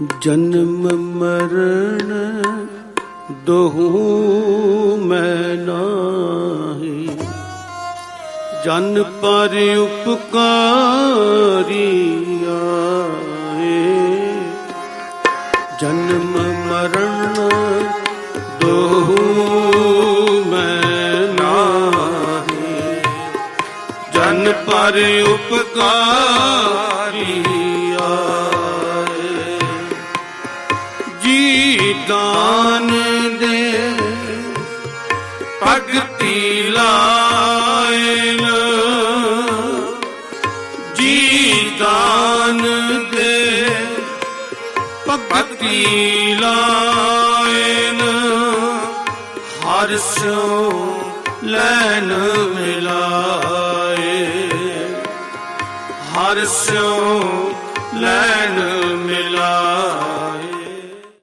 ਜਨਮ ਮਰਨ ਦੋਹੂ ਮੈਂ ਨਾਹੀ। ਜਨ ਪਰ ਉਪਕਾਰੀ ਆਏ। ਜਨਮ ਮਰਨ ਦੋਹੂ ਮੈਂ ਨਾਹੀ। ਜਨ ਪਰ ਉਪਕਾਰੀ ਜੀ ਦਾਨ ਦੇ ਭਗਤੀ ਲਾਇਨ। ਜੀ ਦਾਨ ਦੇ ਭਗਤੀ ਲਾਇਨ। ਹਰ ਸੋ ਲੈਨ ਮਿਲਾਏ। ਹਰ ਸੋ ਲੈਨ ਮਿਲਾਏ।